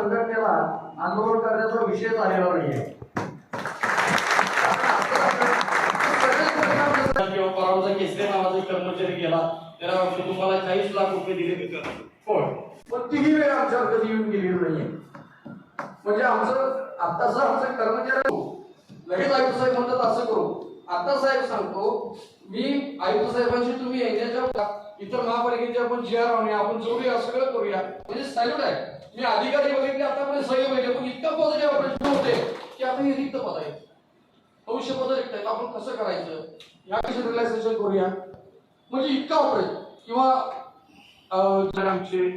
संघटनेला आंदोलन करण्याचा विषय आलेला नाहीये. किंवा परवाचा केसरे नावाचा कर्मचारी गेला त्याला तुम्हाला चाळीस लाख रुपये दिले कोण पण तिही वेळ आमच्यावर कधी येऊन गेलेली नाहीये. म्हणजे आमचं आत्ताच आमचं कर्मचारी लगेच आयुक्त साहेब म्हणतात असं करू. आता साहेब सांगतो मी आयुक्त साहेबांशी तुम्ही येण्याच्या इतर महापालिकेचे आपण जी आर आणूया आपण जोडूया सगळं करूया. म्हणजे सॅल्यूट आहे मी अधिकारी बघितले आतापर्यंत सगळे बघितले पण इतका पॉझिटिव्ह प्रश्न होते की आता हे रिक्त पद आहे भविष्य पद रिक्त आहेत. आपण कसं करायचं? या विषयी रिलॅक्सेशन करूया. म्हणजे इतका ऑपरेट किंवा जर आमचे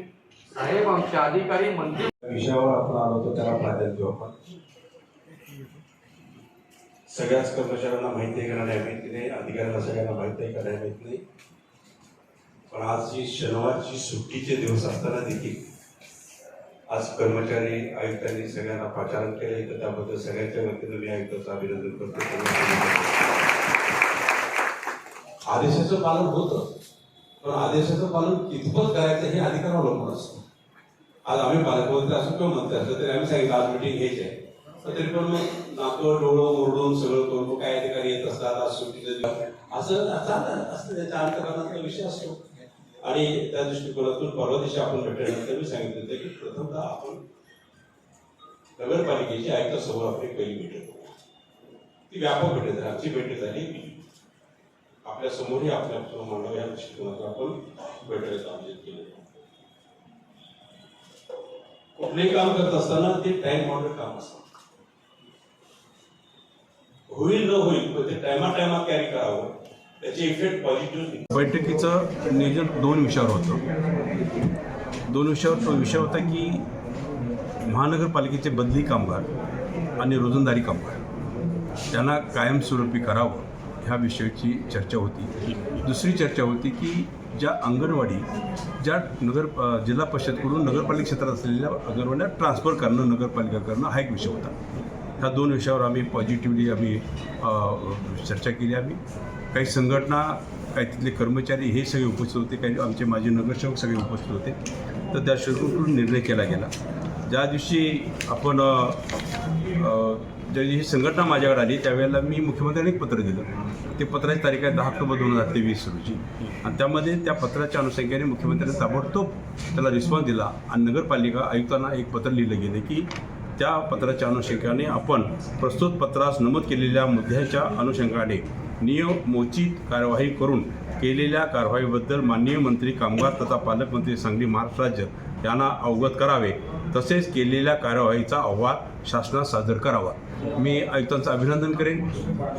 साहेब आमचे अधिकारी मंत्री विषयावर आपण आलो होतो त्याला प्राधान्य देऊ आपण. सगळ्याच कर्मचाऱ्यांना माहिती आहे का नाही माहिती नाही अधिकाऱ्यांना सगळ्यांना माहिती आहे का नाही माहिती नाही. पण आज जी शनिवारची सुट्टीचे दिवस असताना देखील आज कर्मचारी आयुक्तांनी सगळ्यांना पाचारण केले तर त्याबद्दल सगळ्यांच्या वतीनं मी आयुक्ताचं अभिनंदन करतो. आदेशाचं पालन होतं पण आदेशाचं पालन कितपत करायचं हे अधिकार अवलंबून असतं. आज आम्ही पालकमंत्री असो किंवा मंत्री असो तरी आम्ही सांगितलं आज मिटिंग घ्यायची आहे. तर तरी पण मग नातं डोळं ओरडून सगळं करून मग काय अधिकारी येत असतात आज सुट्टीचे दिवस असं चालतं असतं त्याच्या अंतर्गतातला विषय असतो. आणि त्या दृष्टिकोनातून परवा दिवशी आपण भेटल्यानंतर मी सांगितलं होतं की प्रथमतः आपण नगरपालिकेची आयुक्त समोर आपली पहिली भेट ती व्यापक भेटत झाली. आमची भेट झाली आपल्या समोरही आपल्या मांडव या दृष्टिकोनातून आपण बैठक आयोजित केली कुठलेही काम करत असताना ते टाइम बाउंडेड काम असतं. होईल न होईल पण ते टायमा टायमात कॅरी करावं. त्याचे इफेक्ट पॉझिटिव्ह बैठकीचं नियोजन दोन विषयावर होतं. दोन विषयावर तो विषय होता की महानगरपालिकेचे बदली कामगार आणि रोजंदारी कामगार त्यांना कायमस्वरूपी करावं ह्या विषयाची चर्चा होती. दुसरी चर्चा होती की ज्या अंगणवाडी ज्या नगर जिल्हा परिषदकडून नगरपालिका क्षेत्रात असलेल्या अंगणवाड्या ट्रान्सफर करणं नगरपालिका करणं हा एक विषय होता. ह्या दोन विषयावर आम्ही पॉझिटिव्हली आम्ही चर्चा केली आम्ही. काही संघटना काही तिथले कर्मचारी हे सगळे उपस्थित होते. काही आमचे माजी नगरसेवक सगळे उपस्थित होते. तर त्या शेवटून निर्णय केला गेला. ज्या दिवशी आपण ज्या दिवशी संघटना माझ्याकडे आली त्यावेळेला मी मुख्यमंत्र्यांनी एक पत्र दिलं. ते पत्राची तारीख आहे दहा ऑक्टोबर दोन हजार तेवीस रोजी. आणि त्यामध्ये त्या पत्राच्या अनुषंगाने मुख्यमंत्र्यांनी ताबडतोब त्याला रिस्पॉन्स दिला. आणि नगरपालिका आयुक्तांना एक पत्र लिहिलं गेलं की त्या पत्राच्या अनुषंगाने आपण प्रस्तुत पत्रास नमूद केलेल्या मुद्द्याच्या अनुषंगाने नियमोचित कार्यवाही करून केलेल्या कारवाईबद्दल माननीय मंत्री कामगार तथा पालकमंत्री सांगली महाराष्ट्र राज्य यांना अवगत करावे. तसेच केलेल्या कार्यवाहीचा अहवाल शासनात सादर करावा. मी आयुक्तांचं अभिनंदन करेन.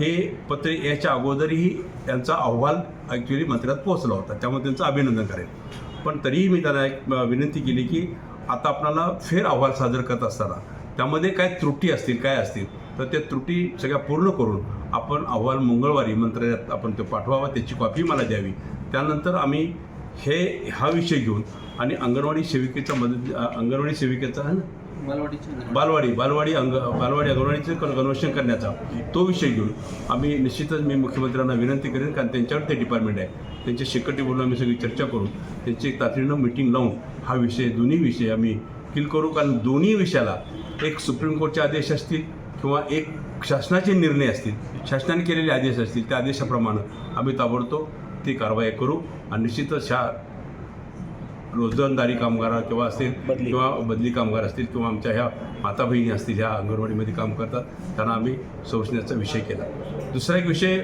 हे पत्र याच्या अगोदरही त्यांचा अहवाल ॲक्च्युली मंत्र्यात पोहोचला होता. त्यामुळे त्यांचं अभिनंदन करेन. पण तरीही मी त्यांना एक विनंती केली की आता आपल्याला फेर अहवाल सादर करत असताना त्यामध्ये काय त्रुटी असतील काय असतील तर त्या त्रुटी सगळ्या पूर्ण करून आपण अहवाल मंगळवारी मंत्रालयात आपण तो पाठवावा त्याची कॉपी मला द्यावी. त्यानंतर आम्ही हे हा विषय घेऊन आणि अंगणवाडी सेविकेचा मदत अंगणवाडी सेविकेचा है ना? बालवाडी बालवाडी अंग बालवाडी अंगणवाडीचं कन कन्वर्शन करण्याचा तो विषय घेऊन आम्ही निश्चितच मी मुख्यमंत्र्यांना विनंती करेन कारण त्यांच्यावर ते डिपार्टमेंट आहे. त्यांच्या शेकटी बोलून आम्ही सगळी चर्चा करून त्यांची एक तातडीनं मिटिंग लावून हा विषय दोन्ही विषय आम्ही किल करू कारण दोन्ही विषयाला एक सुप्रीम कोर्टचे आदेश असतील किंवा एक शासनाचे निर्णय असतील शासनाने केलेले आदेश असतील त्या आदेशाप्रमाणे आम्ही ताबडतोब ती कारवाई करू. आणि निश्चितच ह्या रोजंदारी कामगार किंवा असतील किंवा बदली कामगार असतील किंवा आमच्या ह्या माता बहिणी असतील ह्या अंगणवाडीमध्ये काम करतात त्यांना आम्ही शोषण्याचा विषय केला. दुसरा एक विषय